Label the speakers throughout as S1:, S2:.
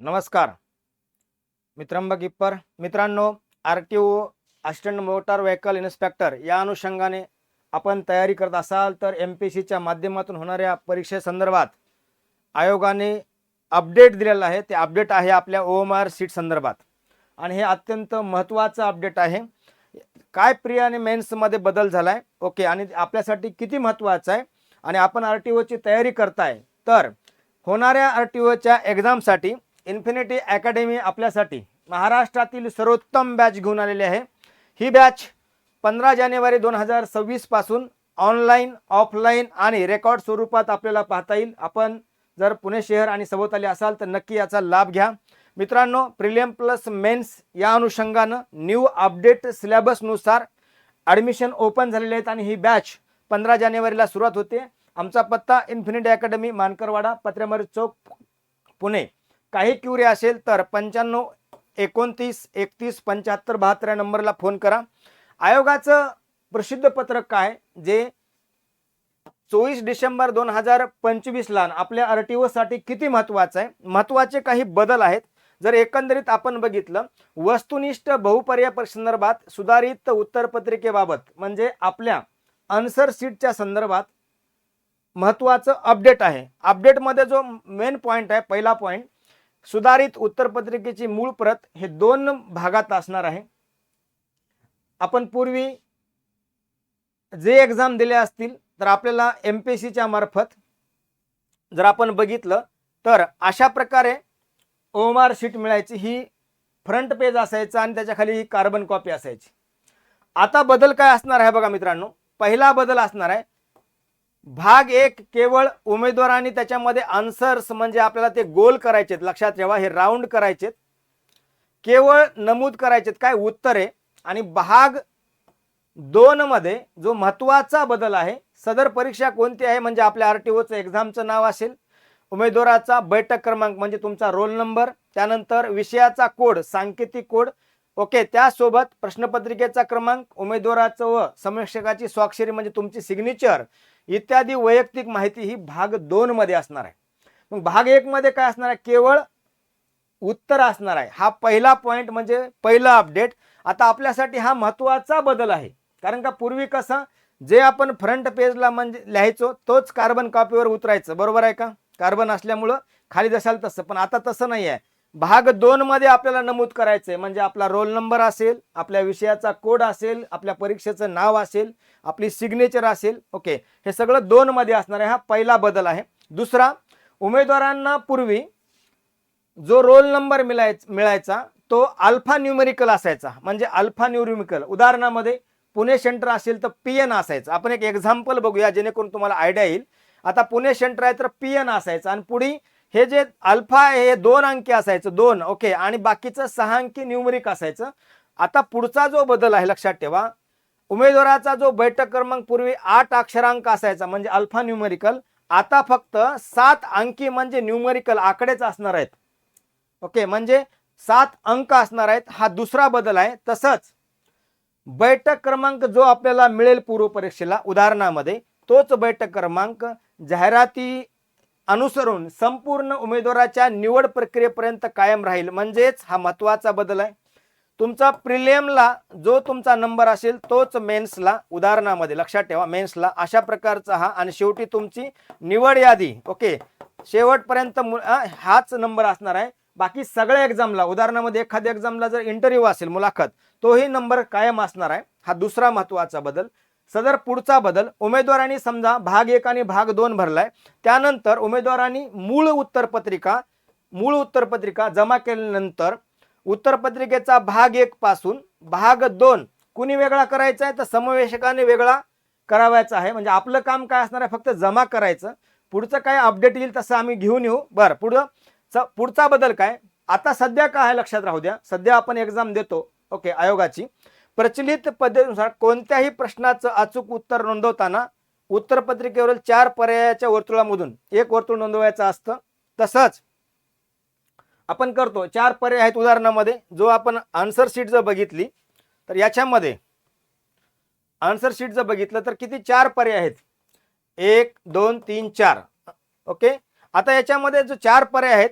S1: नमस्कार. मी त्र्यंबक इप्पर मित्रांनो R T O assistant motor vehicle inspector या अनुषंगाने आपण तयारी करत असाल तर एम पी सीच्या माध्यमातून होणाऱ्या परीक्षेसंदर्भात आयोगाने अपडेट दिलेलं आहे. ते अपडेट आहे आपल्या ओ एम आर सीट संदर्भात. आणि हे अत्यंत महत्त्वाचं अपडेट आहे. काय प्रिय आणि मेन्समध्ये बदल झाला आहे ओके आणि आपल्यासाठी किती महत्त्वाचं आहे? आणि आपण आर टी ओची तयारी करताय तर होणाऱ्या आर टी ओच्या एक्झामसाठी इन्फिनिटी अकॅडमी आपल्यासाठी महाराष्ट्रातील सर्वोत्तम बॅच घेऊन आलेली आहे. ही बॅच पंधरा जानेवारी दोन हजार सव्वीसपासून ऑनलाईन ऑफलाईन आणि रेकॉर्ड स्वरूपात आपल्याला पाहता येईल. आपण जर पुणे शहर आणि सभोवताली असाल तर नक्की याचा लाभ घ्या. मित्रांनो प्रिलियम प्लस मेन्स या अनुषंगानं न्यू अपडेट सिलेबसनुसार ॲडमिशन ओपन झालेले आहेत आणि ही बॅच पंधरा जानेवारीला सुरुवात होते. आमचा पत्ता इन्फिनिटी अकॅडमी मानकरवाडा पत्र्यामारी चौक पुणे. काही क्युरी असेल तर पंच्याण्णव एकोणतीस एकतीस पंच्याहत्तर बहात्तर या नंबरला फोन करा. आयोगाचं प्रसिद्ध पत्रक काय? जे चोवीस डिसेंबर दोन हजार पंचवीसला आपल्या आर टी ओसाठी किती महत्त्वाचं आहे? महत्त्वाचे काही बदल आहेत. जर एकंदरीत आपण बघितलं वस्तुनिष्ठ बहुपर्याय संदर्भात सुधारित उत्तरपत्रिकेबाबत म्हणजे आपल्या आन्सर सीटच्या संदर्भात महत्त्वाचं अपडेट आहे. अपडेटमध्ये जो मेन पॉईंट आहे पहिला पॉईंट सुधारित उत्तरपत्रिकेची मूळ प्रत हे दोन भागात असणार आहे. आपण पूर्वी जे एक्झाम दिले असतील तर आपल्याला एम पी सीच्या मार्फत जर आपण बघितलं तर अशा प्रकारे ओमार शीट मिळायची ही फ्रंट पेज असायचं आणि त्याच्याखाली ही कार्बन कॉपी असायची. आता बदल काय असणार आहे बघा मित्रांनो. पहिला बदल असणार आहे भाग एक केवळ उमेदवार आणि त्याच्यामध्ये आन्सर्स म्हणजे आपल्याला ते गोल करायचेत. लक्षात ठेवा हे राऊंड करायचेत. केवळ नमूद करायचेत काय उत्तरे. आणि भाग दोन मध्ये जो महत्त्वाचा बदल आहे सदर परीक्षा कोणती आहे म्हणजे आपल्या आर टी ओचं एक्झामचं नाव असेल उमेदवाराचा बैठक क्रमांक म्हणजे तुमचा रोल नंबर त्यानंतर विषयाचा कोड सांकेतिक कोड ओके त्यासोबत प्रश्नपत्रिकेचा क्रमांक उमेदवाराचं व समीक्षकाची स्वाक्षरी म्हणजे तुमची सिग्नेचर इत्यादी वैयक्तिक माहिती ही भाग दोन मध्ये असणार आहे. मग भाग एक मध्ये काय असणार आहे? केवळ उत्तर असणार आहे. हा पहिला पॉइंट म्हणजे पहिला अपडेट आता आपल्यासाठी हा महत्त्वाचा बदल आहे. कारण का पूर्वी कसं जे आपण फ्रंट पेजला म्हणजे लिहायचो तोच कार्बन कॉपीवर उतरायचं. बरोबर आहे का? कार्बन असल्यामुळं खाली जसाल तसं. पण आता तसं नाही आहे भाग दोन मध्ये आपल्याला नमूद करायचं आहे म्हणजे आपला रोल नंबर असेल आपल्या विषयाचा कोड असेल आपल्या परीक्षेचं नाव असेल आपली सिग्नेचर असेल. ओके हे सगळं दोन मध्ये असणार आहे. हा पहिला बदल आहे. दुसरा उमेदवारांना पूर्वी जो रोल नंबर मिळाय मिळायचा तो अल्फा न्यूमेरिकल असायचा. म्हणजे अल्फा न्यूमेरिकल उदाहरणामध्ये पुणे सेंटर असेल तर पी एन असायचं. आपण एक एक्झाम्पल बघूया जेणेकरून तुम्हाला आयडिया येईल. आता पुणे सेंटर आहे तर पी एन असायचं. आणि पुढे हे जे अल्फा आहे हे दोन अंकी असायचं दोन ओके. आणि बाकीचं सहा अंकी न्यूमरिक असायचं. आता पुढचा जो बदल आहे लक्षात ठेवा. उमेदवाराचा जो बैठक क्रमांक पूर्वी आठ अक्षरांक असायचा म्हणजे अल्फा न्यूमरिकल आता फक्त सात अंकी म्हणजे न्यूमरिकल आकडेच असणार आहेत. ओके म्हणजे सात अंक असणार आहेत. हा दुसरा बदल आहे. तसंच बैठक क्रमांक जो आपल्याला मिळेल पूर्व परीक्षेला उदाहरणामध्ये तोच बैठक क्रमांक जाहिराती अनुसरून संपूर्ण उमेदवाराच्या निवड प्रक्रियेपर्यंत कायम राहील. म्हणजेच हा महत्त्वाचा बदल आहे. तुमचा प्रिलियमला जो तुमचा नंबर असेल तोच मेन्सला उदाहरणामध्ये लक्षात ठेवा मेन्सला अशा प्रकारचा हा आणि शेवटी तुमची निवड यादी. ओके? शेवटपर्यंत मु- हाच नंबर असणार आहे. बाकी सगळ्या एक्झामला उदाहरणामध्ये एखाद्या एक्झामला जर इंटरव्ह्यू असेल मुलाखत तोही नंबर कायम असणार आहे. हा दुसरा महत्त्वाचा बदल. सदर पुढचा बदल उमेदवारांनी समजा भाग एक आणि भाग दोन भरलाय त्यानंतर उमेदवारांनी मूळ उत्तरपत्रिका मूळ उत्तरपत्रिका जमा केल्यानंतर उत्तरपत्रिकेचा भाग एक पासून भाग दोन कुणी वेगळा करायचा आहे? तर समवेशकाने वेगळा करावायचा आहे. म्हणजे आपलं काम काय असणार आहे? फक्त जमा करायचं. पुढचं काय अपडेट येईल तसं आम्ही घेऊन येऊ. बरं पुढं च पुढचा बदल काय? आता सध्या काय आहे लक्षात राहू द्या. सध्या आपण एक्झाम देतो ओके आयोगाची. प्रचलित पद्धतीनुसार कोणत्याही प्रश्नाचं अचूक उत्तर नोंदवताना उत्तरपत्रिकेवरील चार पर्यायाच्या वर्तुळामधून एक वर्तुळ नोंदवायचं असतं. तसंच आपण करतो चार पर्याय आहेत उदाहरणामध्ये जो आपण आन्सर शीट जर बघितली तर याच्यामध्ये आन्सर शीट जर बघितलं तर किती? चार पर्याय आहेत. एक दोन तीन चार. ओके? आता याच्यामध्ये जो चार पर्याय आहेत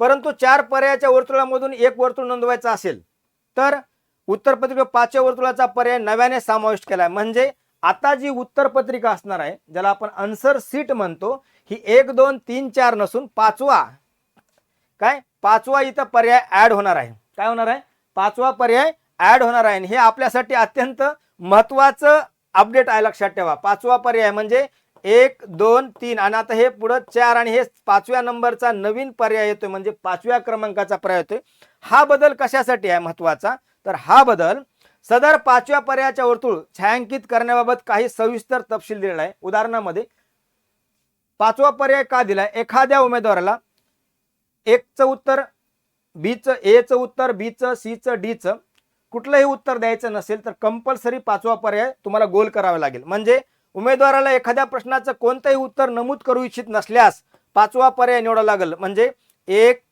S1: परंतु चार पर्यायाच्या वर्तुळामधून एक वर्तुळ नोंदवायचं असेल तर उत्तरपत्रिका पाचव्या वर्तुळाचा पर्याय नव्याने समाविष्ट केला म्हणजे आता जी उत्तरपत्रिका असणार आहे ज्याला आपण आन्सर सीट म्हणतो ही एक दोन तीन चार नसून पाचवा. काय? पाचवा इथं पर्याय ऍड होणार आहे. काय होणार आहे? पाचवा पर्याय ऍड होणार आहे. आणि हे आपल्यासाठी अत्यंत महत्वाचं अपडेट आहे लक्षात ठेवा. पाचवा पर्याय म्हणजे एक दोन तीन. आणि आता हे पुढं चार आणि हे पाचव्या नंबरचा नवीन पर्याय येतोय. म्हणजे पाचव्या क्रमांकाचा पर्याय येतोय. हा बदल कशासाठी आहे महत्त्वाचा तर हा बदल सदर पाचव्या पर्यायाच्या वर्तुळ छायांकित करण्याबाबत काही सविस्तर तपशील दिलेला आहे. उदाहरणामध्ये पाचवा पर्याय का दिलाय? एखाद्या उमेदवाराला एकचं उत्तर बीचं एचं उत्तर बीचं सीचं डीचं कुठलंही उत्तर द्यायचं नसेल तर कंपल्सरी पाचवा पर्याय तुम्हाला गोल करावा लागेल. म्हणजे उमेदवाराला एखाद्या प्रश्नाचं कोणतंही उत्तर नमूद करू इच्छित नसल्यास पाचवा पर्याय निवडावा लागेल. म्हणजे एक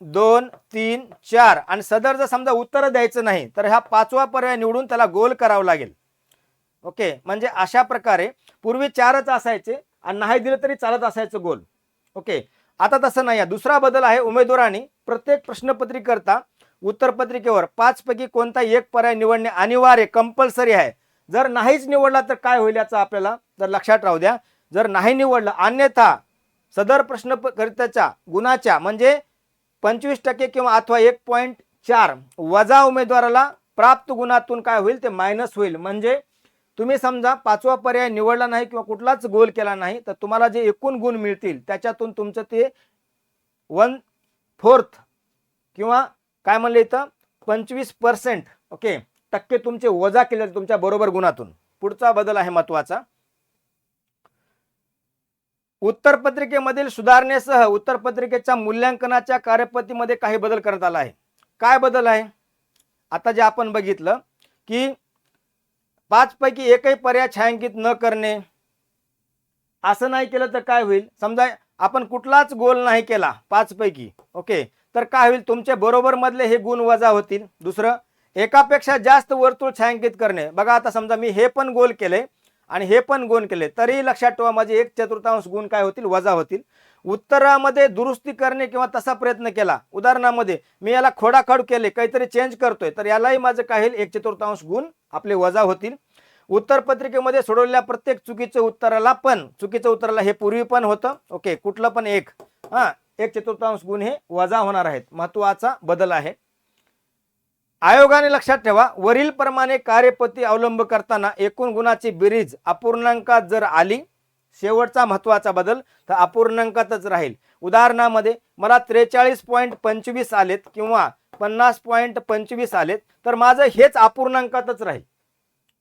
S1: दोन तीन चार. आणि सदर जर समजा उत्तर द्यायचं नाही तर हा पाचवा पर्याय निवडून त्याला गोल करावं लागेल. ओके? म्हणजे अशा प्रकारे पूर्वी चारच असायचे आणि नाही दिलं तरी चालत असायचं गोल. ओके? आता तसं नाही आहे. दुसरा बदल आहे उमेदवारांनी प्रत्येक प्रश्नपत्रिकरता उत्तरपत्रिकेवर पाचपैकी कोणता एक पर्याय निवडणे अनिवार्य कंपल्सरी आहे. जर नाहीच निवडला तर काय होईल याचा आपल्याला जर लक्षात राहू द्या. जर नाही निवडलं अन्यथा सदर प्रश्नकर्त्याच्या गुणाच्या म्हणजे पंचवीस टक्के किंवा अथवा एक पॉईंट चार वजा उमेदवाराला प्राप्त गुणातून काय होईल ते मायनस होईल. म्हणजे तुम्ही समजा पाचवा पर्याय निवडला नाही किंवा कुठलाच गोल केला नाही तर तुम्हाला जे एकूण गुण मिळतील त्याच्यातून तुमचं ते वन फोर्थ किंवा काय म्हणलं इथं? पंचवीस पर्सेंट ओके टक्के तुमचे वजा केले तुमच्या बरोबर गुणातून. पुढचा बदल आहे महत्त्वाचा. उत्तरपत्रिकेमधील सुधारणेसह उत्तरपत्रिकेच्या मूल्यांकनाच्या कार्यपद्धतीमध्ये काही बदल करण्यात आला आहे. काय बदल आहे? आता जे आपण बघितलं की पाचपैकी एकही पर्याय छायांकित न करणे असं नाही केलं तर काय होईल? समजा आपण कुठलाच गोल नाही केला पाचपैकी ओके? तर काय होईल? तुमचे बरोबर मधले हे गुण वजा होतील. दुसरं एकापेक्षा जास्त वर्तुळ छायांकित करणे. बघा आता समजा मी हे पण गोल केले आणि हे पण गुण केले. तरी लक्षात ठेवा माझे एक चतुर्थांश गुण काय होतील? वजा होतील. उत्तरामध्ये दुरुस्ती करणे किंवा तसा प्रयत्न केला. उदाहरणामध्ये मी याला खोडाखोड केले काहीतरी चेंज करतोय तर यालाही माझं काही एक चतुर्थांश गुण आपले वजा होतील. उत्तरपत्रिकेमध्ये सोडवलेल्या प्रत्येक चुकीचं उत्तराला पण चुकीचं उत्तराला हे पूर्वी पण होतं. ओके कुठलं पण एक. हा एक चतुर्थांश गुण हे वजा होणार आहेत. महत्त्वाचा बदल आहे. आयोगाने लक्षात ठेवा वरील प्रमाणे कार्यपती अवलंब करताना एकूण गुणाची बेरीज अपूर्णांकात जर आली शेवटचा महत्त्वाचा बदल तर अपूर्णांकातच राहील. उदाहरणामध्ये मला त्रेचाळीस पॉईंट पंचवीस आलेत किंवा पन्नास पॉईंट पंचवीस आलेत तर माझं हेच अपूर्णांकातच राहील.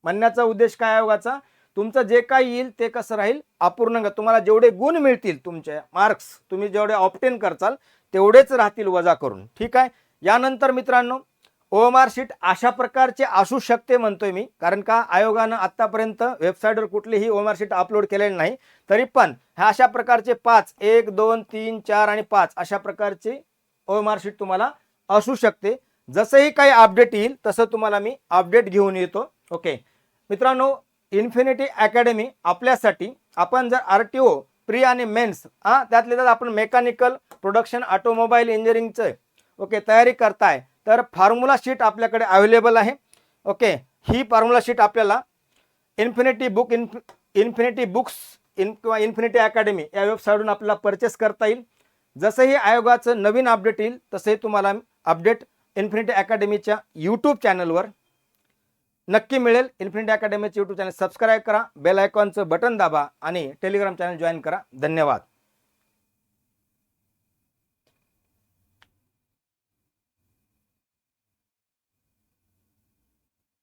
S1: म्हणण्याचा उद्देश काय आयोगाचा? तुमचं जे काही येईल ते कसं राहील? अपूर्णांक. तुम्हाला जेवढे गुण मिळतील तुमचे मार्क्स तुम्ही जेवढे ऑप्टेन करचाल तेवढेच राहतील वजा करून. ठीक आहे? यानंतर मित्रांनो ओएमआर शीट अशा प्रकारचे असू शकते म्हणतोय मी. कारण का आयोगानं आतापर्यंत वेबसाईटवर कुठलीही ओएमआर शीट अपलोड केलेली नाही. तरी पण ह्या अशा प्रकारचे पाच एक दोन तीन चार आणि पाच अशा प्रकारचे ओएमआर शीट तुम्हाला असू शकते. जसंही काही अपडेट येईल तसं तुम्हाला मी अपडेट घेऊन येतो. ओके. मित्रांनो इन्फिनिटी अकॅडमी आपल्यासाठी आपण जर आर टी ओ प्री आणि मेन्स हां त्यातले त्यात आपण मेकॅनिकल प्रोडक्शन ऑटोमोबाईल इंजिनिअरिंगचं ओके तयारी करताय तर फॉर्म्युला शीट आपल्याकडे अवेलेबल आहे. ओके ही फॉर्म्युला शीट आपल्याला इन्फिनिटी बुक इन्फ इन्फिनिटी बुक्स इन किंवा इन्फिनिटी अकॅडमी या वेबसाईटवरून आपल्याला परचेस करता येईल. जसंही आयोगाचं नवीन अपडेट येईल तसंही तुम्हाला अपडेट इन्फिनिटी अकॅडमीच्या यूट्यूब चॅनलवर नक्की मिळेल. इन्फिनिटी अकॅडमीचे यूट्यूब चॅनल सबस्क्राईब करा बेल आयकॉनचं बटन दाबा आणि टेलिग्राम चॅनल जॉईन करा. धन्यवाद.